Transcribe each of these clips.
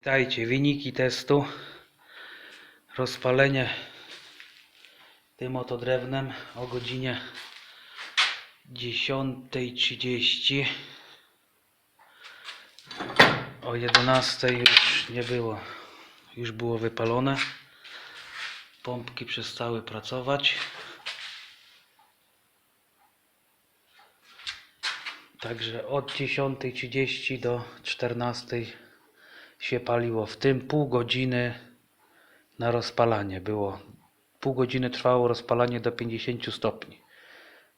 Witajcie, wyniki testu. Rozpalenie tym oto drewnem o godzinie 10.30. O 11.00 już nie było, już było wypalone. Pompki przestały pracować. Także od 10.30 do 14.00 się paliło. W tym pół godziny na rozpalanie było. Pół godziny trwało rozpalanie do 50 stopni.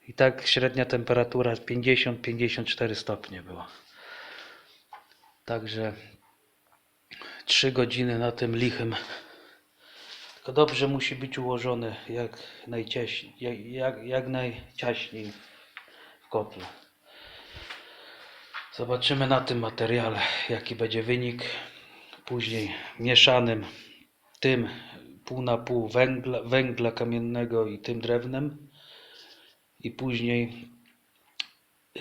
I tak średnia temperatura 50-54 stopnie była. Także 3 godziny na tym lichym. Tylko dobrze musi być ułożony jak najciaśniej, jak, jak, jak najciaśniej w kotle. Zobaczymy na tym materiale, jaki będzie wynik. Później mieszanym tym pół na pół węgla, węgla kamiennego i tym drewnem. I później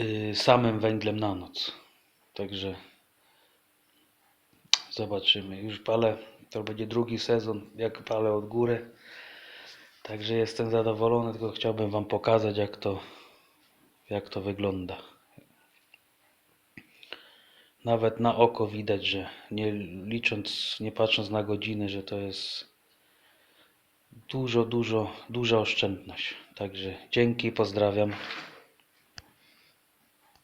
y, samym węglem na noc. Także zobaczymy. Już palę, to będzie drugi sezon, jak palę od góry. Także jestem zadowolony, tylko chciałbym Wam pokazać, jak to, jak to wygląda. Nawet na oko widać, że nie licząc, nie patrząc na godziny, że to jest dużo, dużo, duża oszczędność. Także dzięki, pozdrawiam.